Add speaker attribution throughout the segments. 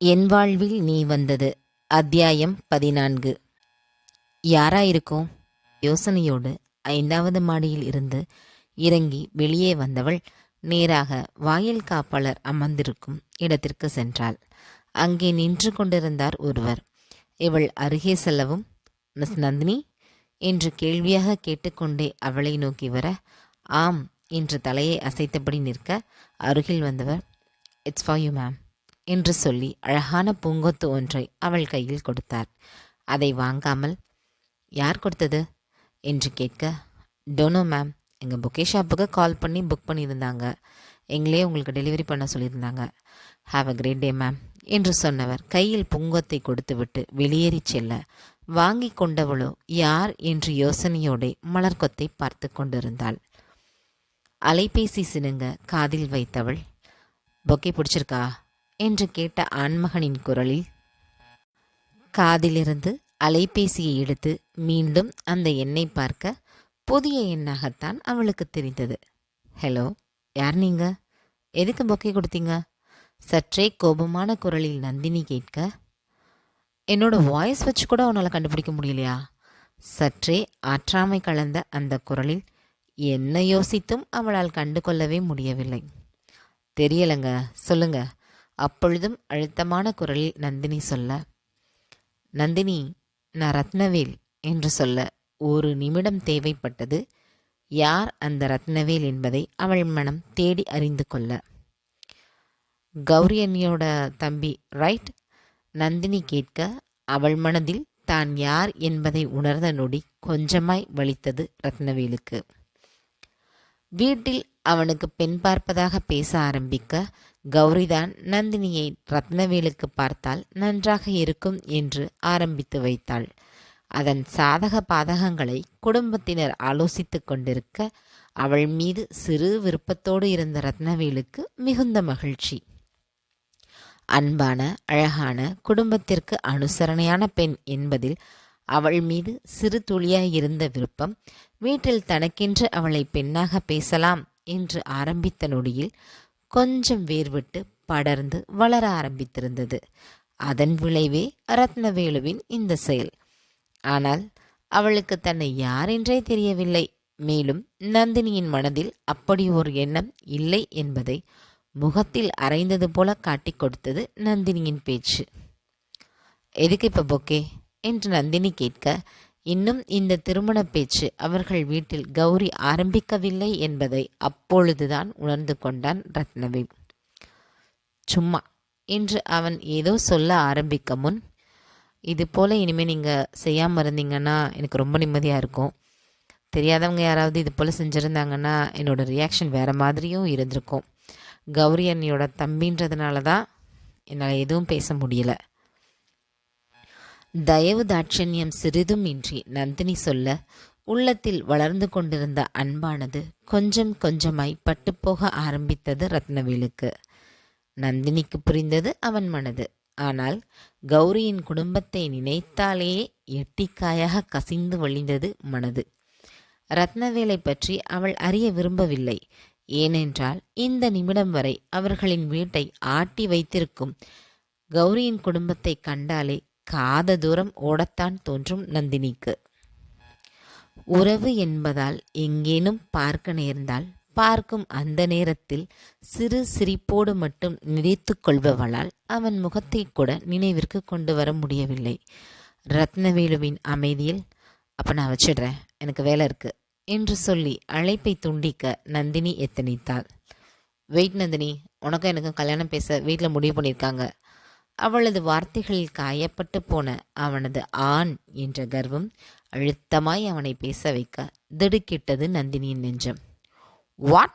Speaker 1: என் வாழ்வில் நீ வந்தது. அத்தியாயம் பதினான்கு. யாரா யோசனையோடு ஐந்தாவது மாடியில் இருந்து இறங்கி வெளியே வந்தவள் நேராக வாயில் காப்பாளர் அமர்ந்திருக்கும் இடத்திற்கு சென்றாள். அங்கே நின்று கொண்டிருந்தார் ஒருவர். இவள் அருகே செல்லவும் மிஸ் நந்தினி? என்று கேள்வியாக கேட்டுக்கொண்டே அவளை நோக்கி வர ஆம் என்று தலையை அசைத்தபடி நிற்க அருகில் வந்தவர் இட்ஸ் ஃபார் யூ மேம் என்று சொல்லி அழகான பூங்கொத்து ஒன்றை அவள் கையில் கொடுத்தார். அதை வாங்காமல் யார் கொடுத்தது? என்று கேட்க டோனோ மேம் எங்கள் புக்கே ஷாப்புக்கு கால் பண்ணி புக் பண்ணியிருந்தாங்க. எங்களே உங்களுக்கு டெலிவரி பண்ண சொல்லியிருந்தாங்க. Have a great day ma'am என்று சொன்னவர் கையில் பூங்கொத்தை கொடுத்துவிட்டு வெளியேறி செல்ல வாங்கி கொண்டவளோ யார் என்று யோசனையோடு மலர்கொத்தை பார்த்து கொண்டிருந்தாள். அலைபேசி சினுங்க காதில் வைத்தவள் பொக்கே பிடிச்சிருக்கா? என்று கேட்ட ஆண்மகனின் குரலில் காதிலிருந்து அலைபேசியை எடுத்து மீண்டும் அந்த எண்ணை பார்க்க புதிய எண்ணாகத்தான் அவளுக்கு தெரிந்தது. ஹலோ யார் நீங்க? எதுக்கு பொக்கை கொடுத்தீங்க? சற்றே கோபமான குரலில் நந்தினி கேட்க என்னோட வாய்ஸ் வச்சு கூட உன்னால் கண்டுபிடிக்க முடியலையா? சற்றே ஆற்றாமை கலந்த அந்த குரலில் என்ன யோசித்தும் அவளால் கண்டு கொள்ளவே முடியவில்லை. தெரியலைங்க சொல்லுங்கள் அப்பொழுதும் அழுத்தமான குரலில் நந்தினி சொல்ல நந்தினி நான் ரத்னவேல் என்று சொல்ல ஒரு நிமிடம் தேவைப்பட்டது. யார் அந்த ரத்னவேல் என்பதை அவள் மனம் தேடி அறிந்து கொள்ள. கௌரியன்னியோட தம்பி ரைட்? நந்தினி கேட்க அவள் மனதில் தான் யார் என்பதை உணர்ந்த நொடி கொஞ்சமாய் வலித்தது ரத்னவேலுக்கு. வீட்டில் அவனுக்கு பெண் பார்ப்பதாக பேச ஆரம்பிக்க கௌரிதான் நந்தினியை ரத்னவேலுக்கு பார்த்தால் நன்றாக இருக்கும் என்று ஆரம்பித்து வைத்தாள். அதன் சாதக பாதகங்களை குடும்பத்தினர் ஆலோசித்து கொண்டிருக்க அவள் மீது சிறு விருப்பத்தோடு இருந்த ரத்னவேலுக்கு மிகுந்த மகிழ்ச்சி. அன்பான அழகான குடும்பத்திற்கு அனுசரணையான பெண் என்பதில் அவள் மீது சிறு துளியாய் இருந்த விருப்பம் வீட்டில் தனக்கென்று அவளை பெண்ணாக பேசலாம் என்று ஆரம்பித்த நொடியில் கொஞ்சம் வேர்விட்டு படர்ந்து வளர ஆரம்பித்திருந்தது. அதன் விளைவே ரத்னவேலுவின் இந்த செயல். ஆனால் அவளுக்கு தன்னை யாரென்றே தெரியவில்லை. மேலும் நந்தினியின் மனதில் அப்படி ஒரு எண்ணம் இல்லை என்பதை முகத்தில் அரைந்தது போல காட்டிக் கொடுத்தது நந்தினியின் பேச்சு. எதுக்கு இப்போ பொக்கே? என்று நந்தினி கேட்க இன்னும் இந்த திருமண பேச்சு அவர்கள் வீட்டில் கௌரி ஆரம்பிக்கவில்லை என்பதை அப்பொழுதுதான் உணர்ந்து கொண்டான் ரத்னவி சும்மா என்று அவன் ஏதோ சொல்ல ஆரம்பிக்க முன் இது போல் இனிமேல் நீங்கள் செய்யாமல் இருந்தீங்கன்னா எனக்கு ரொம்ப நிம்மதியாக இருக்கும். தெரியாதவங்க யாராவது இது போல் செஞ்சுருந்தாங்கன்னா என்னோடய ரியாக்ஷன் வேறு மாதிரியும் இருந்திருக்கும். கௌரி அண்ணியோட தம்பின்றதுனால தான் என்னால் எதுவும் பேச முடியல. தயவு தாட்சண்யம் சிறிதும் இன்றி நந்தினி சொல்ல உள்ளத்தில் வளர்ந்து கொண்டிருந்த அன்பானது கொஞ்சம் கொஞ்சமாய் பட்டுப்போக ஆரம்பித்தது ரத்னவேலுக்கு. நந்தினிக்கு புரிந்தது அவன் மனது. ஆனால் கௌரியின் குடும்பத்தை நினைத்தாலேயே எட்டிக்காயாக கசிந்து வழிந்தது மனது. ரத்னவேலை பற்றி அவள் அறிய விரும்பவில்லை. ஏனென்றால் இந்த நிமிடம் வரை அவர்களின் வீட்டை ஆட்டி வைத்திருக்கும் கௌரியின் குடும்பத்தை கண்டாலே காத தூரம் ஓடத்தான் தோன்றும் நந்தினிக்கு. உறவு என்பதால் எங்கேனும் பார்க்க நேர்ந்தால் பார்க்கும் அந்த நேரத்தில் சிறு சிரிப்போடு மட்டும் நினைத்து கொள்பவளால் அவன் முகத்தை கூட நினைவிற்கு கொண்டு வர முடியவில்லை. ரத்னவேலுவின் அமைதியில் அப்போ நான் வச்சிடுறேன். எனக்கு வேலை இருக்கு என்று சொல்லி அழைப்பை துண்டிக்க நந்தினி எத்தனித்தாள். வெயிட் நந்தினி. உனக்கும் எனக்கும் கல்யாணம் பேச வீட்டில் முடிவு பண்ணியிருக்காங்க. அவளது வார்த்தைகளில் காயப்பட்டு போன அவனது ஆண் என்ற கர்வம் அழுத்தமாய் அவனை பேச வைக்க திடுக்கிட்டது நந்தினியின் நெஞ்சம். வாட்?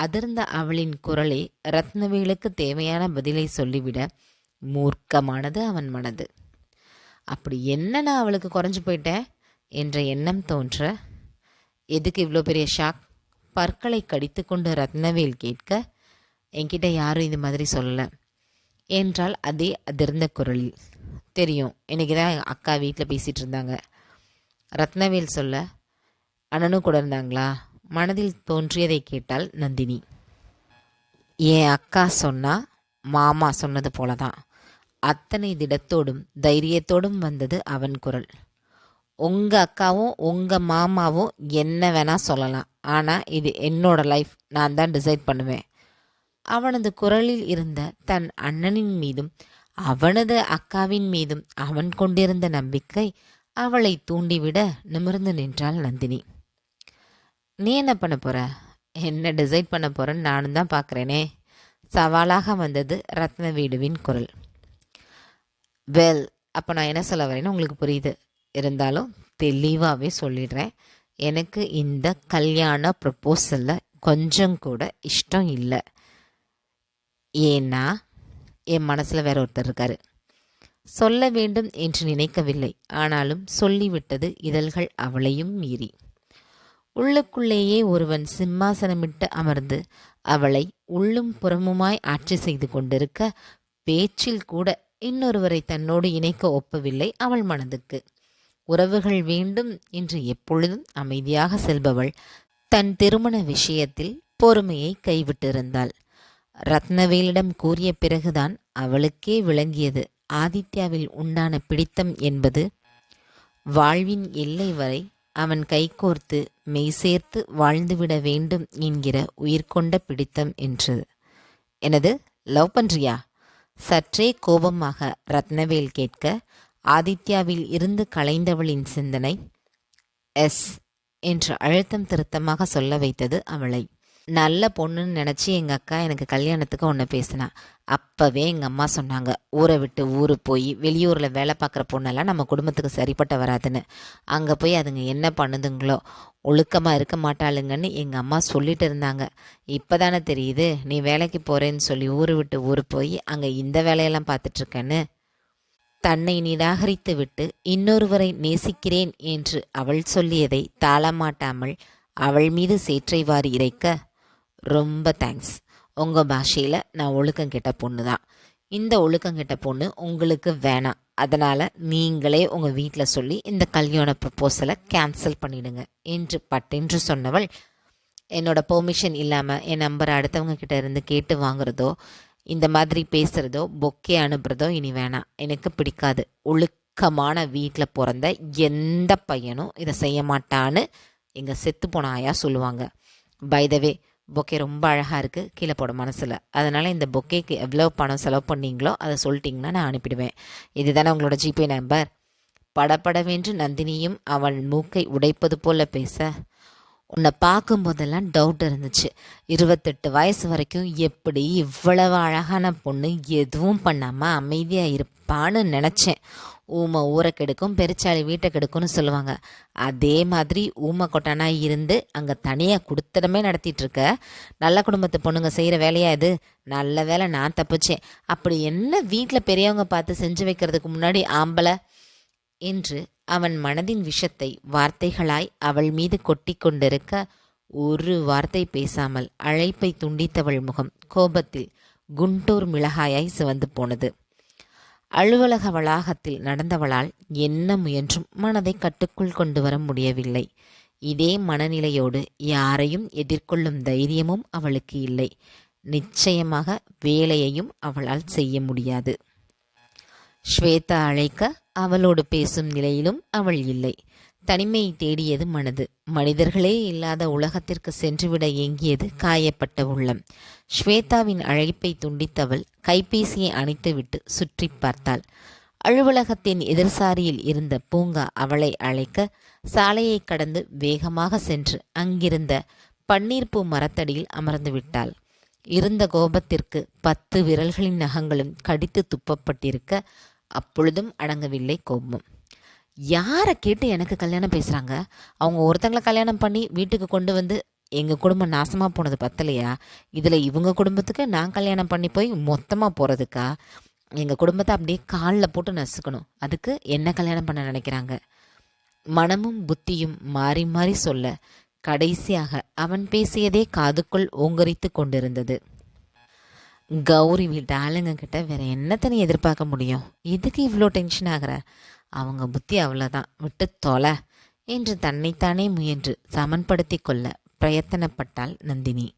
Speaker 1: அதிர்ந்த அவளின் குரலே ரத்னவேலுக்கு தேவையான பதிலை சொல்லிவிட மூர்க்கமானது அவன் மனது. அப்படி என்ன நான் அவளுக்கு குறைஞ்சு போயிட்டேன்? என்ற எண்ணம் தோன்ற எதுக்கு இவ்வளோ பெரிய ஷாக்? பற்களை கடித்து கொண்டு ரத்னவேல் கேட்க என்கிட்ட யாரும் இது மாதிரி சொல்லலை. என்றால் அதே அதிர்ந்த குரலில் தெரியும். இன்றைக்கி தான் எங்கள் அக்கா வீட்டில் பேசிகிட்டு இருந்தாங்க. ரத்னவேல் சொல்ல அண்ணனும் கூட இருந்தாங்களா? மனதில் தோன்றியதை கேட்டால் நந்தினி. என் அக்கா சொன்னா மாமா சொன்னது போல தான் அத்தனை திடத்தோடும் தைரியத்தோடும் வந்தது அவன் குரல். உங்கள் அக்காவும் உங்கள் மாமாவும் என்ன வேணால் சொல்லலாம். ஆனால் இது என்னோடய லைஃப் நான் தான் டிசைட் பண்ணுவேன். அவனது குரலில் இருந்த தன் அண்ணனின் மீதும் அவனது அக்காவின் மீதும் அவன் கொண்டிருந்த நம்பிக்கை அவளை தூண்டிவிட நிமிர்ந்து நின்றாள் நந்தினி. நீ என்ன பண்ண போற? என்ன டிசைட் பண்ண போறேன்னு நானும் தான் பார்க்குறேனே சவாலாக வந்தது ரத்ன வீடுவின் குரல். வெல் அப்போ நான் என்ன சொல்ல வரேன்னு உங்களுக்கு புரியுது. இருந்தாலும் தெளிவாகவே சொல்லிடுறேன். எனக்கு இந்த கல்யாண ப்ரப்போசலில் கொஞ்சம் கூட இஷ்டம் இல்லை. ஏன்னா என் மனசில் வேற ஒருத்தர் இருக்காரு. சொல்ல வேண்டும் என்று நினைக்கவில்லை. ஆனாலும் சொல்லிவிட்டது இதழ்கள் அவளையும் மீறி. உள்ளுக்குள்ளேயே ஒருவன் சிம்மாசனமிட்டு அமர்ந்து அவளை உள்ளும் புறமுமாய் ஆட்சி செய்து கொண்டிருக்க பேச்சில் கூட இன்னொருவரை தன்னோடு இணைக்க ஒப்பவில்லை அவள் மனதுக்கு. உறவுகள் வேண்டும் என்று எப்பொழுதும் அமைதியாக செல்பவள் தன் திருமண விஷயத்தில் பொறுமையை கைவிட்டிருந்தாள். ரத்னவேலிடம் கூறிய பிறகுதான் அவளுக்கே விளங்கியது. ஆதித்யாவில் உண்டான பிடித்தம் என்பது வாழ்வின் எல்லை வரை அவன் கைகோர்த்து மெய் சேர்த்து வாழ்ந்துவிட வேண்டும் என்கிற உயிர்கொண்ட பிடித்தம் என்று எனது லவ் பண்றியா? சற்றே கோபமாக ரத்னவேல் கேட்க ஆதித்யாவில் இருந்து கலைந்தவளின் சிந்தனை எஸ் என்று அழுத்தம் திருத்தமாக சொல்ல வைத்தது அவளை. நல்ல பொண்ணுன்னு நினச்சி எங்கள் அக்கா எனக்கு கல்யாணத்துக்கு ஒன்று பேசினா. அப்போவே எங்கள் அம்மா சொன்னாங்க ஊரை விட்டு ஊர் போய் வெளியூரில் வேலை பார்க்குற பொண்ணெல்லாம் நம்ம குடும்பத்துக்கு சரிப்பட்ட வராதுன்னு. அங்கே போய் அதுங்க என்ன பண்ணுதுங்களோ ஒழுக்கமாக இருக்க மாட்டாளுங்கன்னு எங்கள் அம்மா சொல்லிட்டு இருந்தாங்க. இப்போ தானே தெரியுது நீ வேலைக்கு போகிறேன்னு சொல்லி ஊரை விட்டு ஊர் போய் அங்கே இந்த வேலையெல்லாம் பார்த்துட்ருக்கேன்னு. தன்னை நிராகரித்து விட்டு இன்னொருவரை நேசிக்கிறேன் என்று அவள் சொல்லியதை தாளமாட்டாமல் அவள் மீது சேற்றை வாரி இறைக்க ரொம்ப தேங்க்ஸ் உங்கள் பாஷையில் நான் ஒழுக்கம் கெட்ட பொண்ணு தான் இந்த ஒழுக்கம் கெட்ட பொண்ணு உங்களுக்கு வேணாம். அதனால் நீங்களே உங்கள் வீட்டில் சொல்லி இந்த கல்யாண ப்ரப்போசலை கேன்சல் பண்ணிடுங்க. என்று பட்டென்று சொன்னவள் என்னோட பெர்மிஷன் இல்லாமல் என் நம்பரை அடுத்தவங்க கிட்ட இருந்து கேட்டு வாங்குறதோ இந்த மாதிரி பேசுகிறதோ பொக்கே அனுப்புகிறதோ இனி வேணாம். எனக்கு பிடிக்காது. ஒழுக்கமான வீட்டில் பிறந்த எந்த பையனும் இதை செய்ய மாட்டான்னு எங்கள் செத்து போன ஆயா சொல்லுவாங்க. பைதவே பொக்கே ரொம்ப அழகாக இருக்குது கீழே போட மனசில். அதனால் இந்த பொக்கேக்கு எவ்வளோ பணம் செலவு பண்ணீங்களோ அதை சொல்லிட்டிங்கன்னா நான் அனுப்பிடுவேன். இதுதானே உங்களோட ஜிபே நம்பர்? படப்படவென்று நந்தினியும் அவள் மூக்கை உடைப்பது போல பேச உன்னை பார்க்கும்போதெல்லாம் டவுட் இருந்துச்சு. இருபத்தெட்டு வயசு வரைக்கும் எப்படி இவ்வளவு அழகான பொண்ணு எதுவும் பண்ணாமல் அமைதியாக இருப்பான்னு நினச்சேன். ஊமை ஊரை கெடுக்கும் பெருச்சாளி வீட்டை கெடுக்கும்னு சொல்லுவாங்க. அதே மாதிரி ஊமை கொட்டானா இருந்து அங்கே தனியாக கொடுத்தடமே நடத்திட்டு இருக்க. நல்ல குடும்பத்து பொண்ணுங்க செய்கிற வேலையா இது? நல்ல வேலை நான் தப்பிச்சேன். அப்படி என்ன வீட்டில் பெரியவங்க பார்த்து செஞ்சு வைக்கிறதுக்கு முன்னாடி ஆம்பளை? என்று அவன் மனதின் விஷத்தை வார்த்தைகளாய் அவள் மீது கொட்டி கொண்டிருக்க ஒரு வார்த்தை பேசாமல் அழைப்பை துண்டித்தவள் முகம் கோபத்தில் குண்டூர் மிளகாயாய் சிவந்து போனது. அலுவலக வளாகத்தில் நடந்தவளால் என்ன முயன்றும் மனதை கட்டுக்குள் கொண்டு வர முடியவில்லை. இதே மனநிலையோடு யாரையும் எதிர்கொள்ளும் தைரியமும் அவளுக்கு இல்லை. நிச்சயமாக வேலையையும் அவளால் செய்ய முடியாது. ஸ்வேதா அழைக்க அவளோடு பேசும் நிலையிலும் அவள் இல்லை. தனிமையை தேடியது மனது. மனிதர்களே இல்லாத உலகத்திற்கு சென்றுவிட ஏங்கியது காயப்பட்ட உள்ளம். ஸ்வேதாவின் அழைப்பை துண்டித்தவள் கைபேசியை அணைத்துவிட்டு சுற்றி பார்த்தாள். அலுவலகத்தின் எதிர்சாரியில் இருந்த பூங்கா அவளை அழைக்க சாலையை கடந்து வேகமாக சென்று அங்கிருந்த பன்னீர்பூ மரத்தடியில் அமர்ந்து விட்டாள். இருந்த கோபத்திற்கு பத்து விரல்களின் நகங்களும் கடித்து துப்பப்பட்டிருக்க அப்பொழுதும் அடங்கவில்லை கோபம். யாரை கேட்டு எனக்கு கல்யாணம் பேசுகிறாங்க அவங்க ஒருத்தங்களை கல்யாணம் பண்ணி வீட்டுக்கு கொண்டு வந்து எங்கள் குடும்பம் நாசமாக போனது பத்தலையா? இதில் இவங்க குடும்பத்துக்கு நான் கல்யாணம் பண்ணி போய் மொத்தமாக போகிறதுக்கா எங்கள் குடும்பத்தை அப்படியே காலில் போட்டு நசுக்கணும். அதுக்கு என்ன கல்யாணம் பண்ண நினைக்கிறாங்க? மனமும் புத்தியும் மாறி மாறி சொல்ல கடைசியாக அவன் பேசியதே காதுக்குள் ஓங்கரித்து கொண்டிருந்தது. கௌரி வீட்டு ஆளுங்க கிட்ட வேற என்னத்தை நீ எதிர்பார்க்க முடியும்? எதுக்கு இவ்வளோ டென்ஷன் ஆகிற? அவங்க புத்தி அவ்வளோதான் விட்டு தொலை என்று தன்னைத்தானே முயன்று சமன்படுத்தி கொள்ள பிரயத்தனப்பட்டாள் நந்தினி.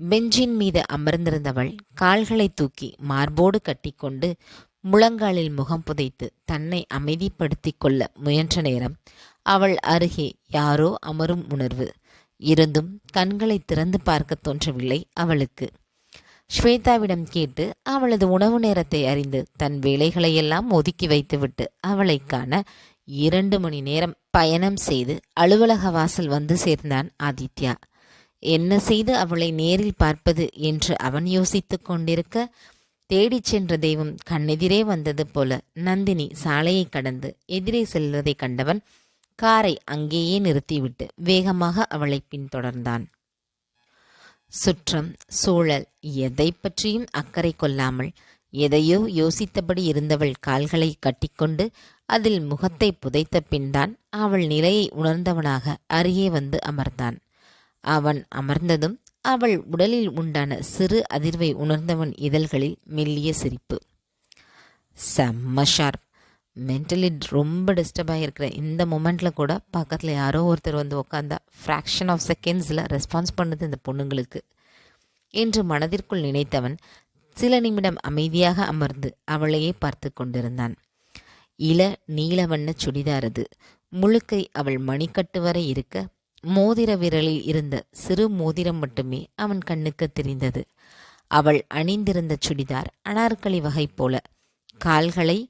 Speaker 1: பெஞ்சின் மீது அமர்ந்திருந்தவள் கால்களை தூக்கி மார்போடு கட்டிக்கொண்டு முழங்காலில் முகம் புதைத்து தன்னை அமைதிப்படுத்தி கொள்ள முயன்ற நேரம் அவள் அருகே யாரோ அமரும் உணர்வு. இருந்தும் கண்களை திறந்து பார்க்க தோன்றவில்லை அவளுக்கு. ஸ்வேதாவிடம் கேட்டு அவளது உணவு நேரத்தை அறிந்து தன் வேலைகளையெல்லாம் ஒதுக்கி வைத்துவிட்டு அவளை காண இரண்டு மணி நேரம் பயணம் செய்து அலுவலக வாசல் வந்து சேர்ந்தான் ஆதித்யா. என்ன செய்து அவளை நேரில் பார்ப்பது என்று அவன் யோசித்துக் கொண்டிருக்க தேடிச் சென்ற தெய்வம் கண்ணெதிரே வந்தது போல நந்தினி சாலையை கடந்து எதிரே செல்வதை கண்டவன் காரை அங்கேயே நிறுத்திவிட்டு வேகமாக அவளை பின்தொடர்ந்தான். சுற்றம் சூழல் எதை பற்றியும் அக்கறை கொள்ளாமல் எதையோ யோசித்தபடி இருந்தவள் கால்களை கட்டிக்கொண்டு அதில் முகத்தை புதைத்த பின்தான் அவள் நிலையை உணர்ந்தவனாக அருகே வந்து அமர்ந்தான். அவன் அமர்ந்ததும் அவள் உடலில் உண்டான சிறு அதிர்வை உணர்ந்தவன் இதழ்களில் மெல்லிய சிரிப்பு. செம்ம ஷார்ப். மென்டலி ரொம்ப டிஸ்டர்ப் ஆகியிருக்கிற இந்த மொமெண்ட்டில் கூட பக்கத்தில் யாரோ ஒருத்தர் வந்து உட்காந்தா ஃப்ராக்ஷன் ஆஃப் செகண்ட்ஸில் ரெஸ்பான்ஸ் பண்ணுது இந்த பொண்ணுங்களுக்கு. என்று மனதிற்குள் நினைத்தவன் சில நிமிடம் அமைதியாக அமர்ந்து அவளையே பார்த்து கொண்டிருந்தான். இள நீலவண்ண சுடிதார் அது. முழுக்கை அவள் மணிக்கட்டு வரை இருக்க மோதிர விரலில் இருந்த சிறு மோதிரம் மட்டுமே அவன் கண்ணுக்கு தெரிந்தது. அவள் அணிந்திருந்த சுடிதார் அனார்கலி வகை போல. கால்களை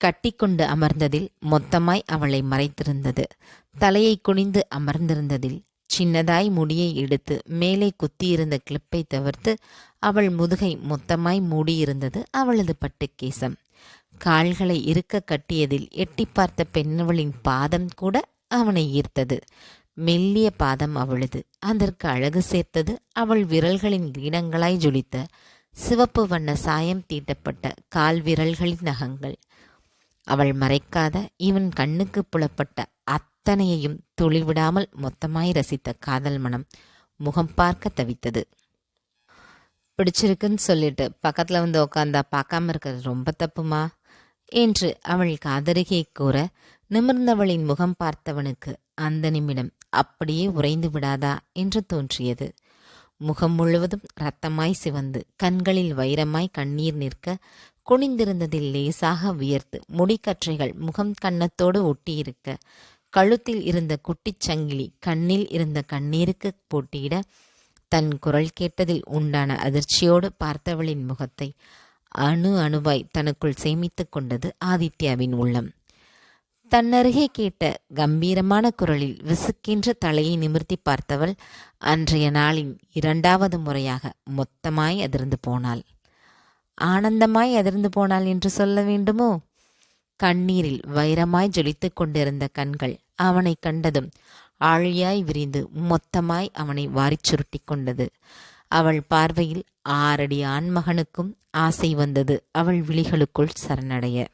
Speaker 1: கட்டிக்கொண்டு அமர்ந்ததில் மொத்தமாய் அவளை மறைத்திருந்தது. தலையை குனிந்து அமர்ந்திருந்ததில் சின்னதாய் முடியை எடுத்து மேலே குத்தியிருந்த கிளிப்பை தவிர்த்து அவள் முதுகை மொத்தமாய் மூடியிருந்தது அவளது பட்டுக்கேசம். கால்களை இருக்க கட்டியதில் எட்டி பார்த்த பெண்ணவளின் பாதம் கூட அவனை ஈர்த்தது. மெல்லிய பாதம் அவளது. அதற்கு அழகு சேர்த்தது அவள் விரல்களின் கிரீடங்களாய் ஜொலித்த சிவப்பு வண்ண சாயம் தீட்டப்பட்ட கால் விரல்களின் நகங்கள் அவள் மறைக்காத இவன் கண்ணுக்கு புலப்பட்ட அத்தனையையும் துளிவிடாமல் மொத்தமாய் ரசித்த காதல் மனம் முகம் பார்க்க தவித்தது. பிடிச்சிருக்குன்னு சொல்லிட்டு பக்கத்தில் வந்து உக்காந்தா பார்க்காம இருக்கிறது ரொம்ப தப்புமா? என்று அவள் காதருகே கூற நிமிர்ந்தவளின் முகம் பார்த்தவனுக்கு அந்த நிமிடம் அப்படியே உறைந்து விடாதா என்று தோன்றியது. முகம் முழுவதும் ரத்தமாய் சிவந்து கண்களில் வைரமாய் கண்ணீர் நிற்க குனிந்திருந்ததில் லேசாக வியர்த்து முடிக்கற்றைகள் முகம் கன்னத்தோடு ஒட்டியிருக்க கழுத்தில் இருந்த குட்டிச் சங்கிலி கண்ணில் இருந்த கண்ணீருக்கு போட்டியிட தன் குரல் கேட்டதில் உண்டான அதிர்ச்சியோடு பார்த்தவளின் முகத்தை அணு அணுவாய் தனக்குள் சேமித்து கொண்டது ஆதித்யாவின் உள்ளம். தன்னருகே கேட்ட கம்பீரமான குரலில் விசுக்கின்ற தலையை நிமிர்த்தி பார்த்தவள் அன்றைய நாளின் இரண்டாவது முறையாக மொத்தமாய் அதிர்ந்து போனாள். ஆனந்தமாய் அதிர்ந்து போனாள் என்று சொல்ல வேண்டுமோ? கண்ணீரில் வைரமாய் ஜொலித்துக் கொண்டிருந்த கண்கள் அவனை கண்டதும் ஆழியாய் விரிந்து மொத்தமாய் அவனை வாரிச் சுருட்டி கொண்டது. அவள் பார்வையில் ஆறடி ஆண்மகனுக்கும் ஆசை வந்தது அவள் விழிகளுக்குள் சரணடைய.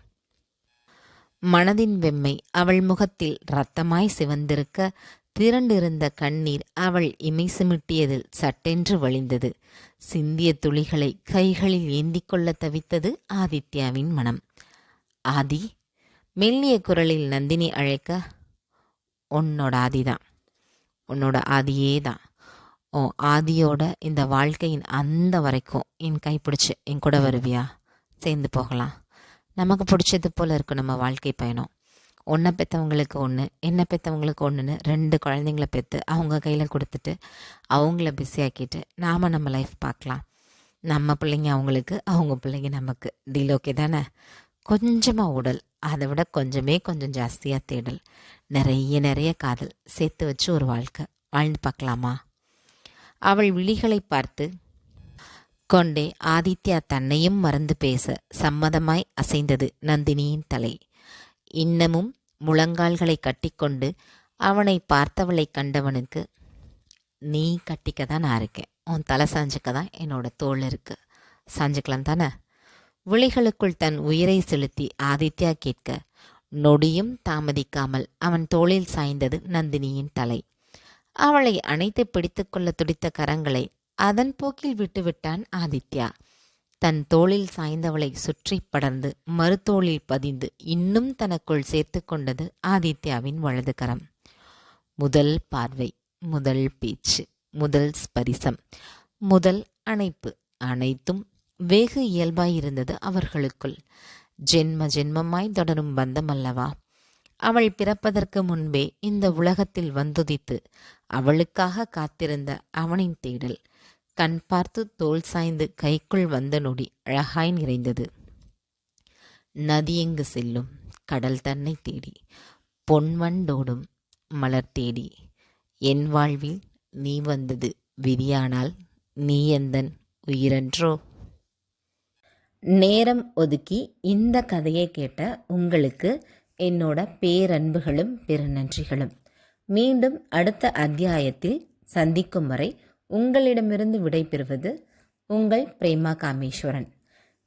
Speaker 1: மனதின் வெம்மை அவள் முகத்தில் ரத்தமாய் சிவந்திருக்க திரண்டிருந்த கண்ணீர் அவள் இமை சிமிட்டியதில் சட்டென்று வழிந்தது. சிந்திய துளிகளை கைகளில் ஏந்தி கொள்ள தவித்தது ஆதித்யாவின் மனம். ஆதி மெல்லிய குரலில் நந்தினி அழைக்க உன்னோட ஆதிதான். உன்னோட ஆதியே தான் ஓ ஆதியோட இந்த வாழ்க்கையின் அந்த வரைக்கும் என் கைப்பிடிச்சு என் கூட வருவியா? சேர்ந்து போகலாம். நமக்கு பிடிச்சது போல இருக்கும் நம்ம வாழ்க்கை பயணம். ஒன்றை பெற்றவங்களுக்கு ஒன்று என்னை பெற்றவங்களுக்கு ஒன்றுன்னு ரெண்டு குழந்தைங்கள பெற்று அவங்க கையில் கொடுத்துட்டு அவங்கள பிஸியாக்கிட்டு நாம் நம்ம லைஃப் பார்க்கலாம். நம்ம பிள்ளைங்க அவங்களுக்கு அவங்க பிள்ளைங்க நமக்கு. டீல் ஓகே தானே? கொஞ்சமாக உடல் அதை விட கொஞ்சமே கொஞ்சம் ஜாஸ்தியாக தேடல். நிறைய நிறைய காதல் சேர்த்து வச்சு ஒரு வாழ்க்கை. வாழ்ந்து பார்க்கலாமா? அவள் விழிகளை பார்த்து கொண்டே ஆதித்யா தன்னையும் மறந்து பேச சம்மதமாய் அசைந்தது நந்தினியின் தலை. இன்னமும் முழங்கால்களை கட்டிக்கொண்டு அவனை பார்த்தவளை கண்டவனுக்கு நீ கட்டிக்க தான் நான் இருக்கேன். உன் தலை சாஞ்சுக்க தான் என்னோட தோல் இருக்கு. சாஞ்சுக்கலாம் தானே? விழிகளுக்குள் தன் உயிரை செலுத்தி ஆதித்யா கேட்க நொடியும் தாமதிக்காமல் அவன் தோளில் சாய்ந்தது நந்தினியின் தலை. அவளை அணைத்து பிடித்துக்கொள்ள துடித்த கரங்களை அதன் போக்கில் விட்டுவிட்டான் ஆதித்யா. தன் தோளில் சாய்ந்தவளை சுற்றி படர்ந்து மறுதோளில் பதிந்து இன்னும் தனக்குள் சேர்த்து கொண்டது ஆதித்யாவின் வலது கரம். முதல் பார்வை முதல் பேச்சு முதல் ஸ்பரிசம் முதல் அணைப்பு அனைத்தும் வெகு இயல்பாயிருந்தது அவர்களுக்குள். ஜென்ம ஜென்மமாய் தொடரும் பந்தம் அல்லவா? அவள் பிறப்பதற்கு முன்பே இந்த உலகத்தில் வந்துதித்து அவளுக்காக காத்திருந்த அவனின் தேடல் கண் பார்த்து தோல் சாய்ந்து கைக்குள் வந்த நொடி அழகாய் நிறைந்தது. நதியெங்கு செல்லும்? கடல் தன்னை தேடி. பொன்வண்டோடும் மலர் தேடி. என் வாழ்வில் நீ வந்தது விதியானால் நீ எந்தன் உயிரன்றோ?
Speaker 2: நேரம் ஒதுக்கி இந்த கதையை கேட்ட உங்களுக்கு என்னோட பேரன்புகளும் பெருநன்றிகளும். மீண்டும் அடுத்த அத்தியாயத்தில் சந்திக்கும் வரை உங்களிடமிருந்து விடைபெறுவது உங்கள் பிரேமா காமேஸ்வரன்.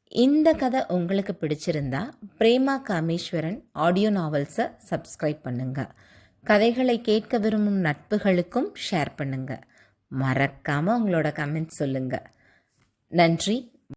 Speaker 2: இந்த கதை உங்களுக்கு பிடிச்சிருந்தா பிரேமா காமேஸ்வரன் ஆடியோ நாவல்ஸை சப்ஸ்கிரைப் பண்ணுங்க. கதைகளை கேட்க விரும்பும் நட்புகளுக்கும் ஷேர் பண்ணுங்க. மறக்காமல் உங்களோட கமெண்ட் சொல்லுங்கள் நன்றி.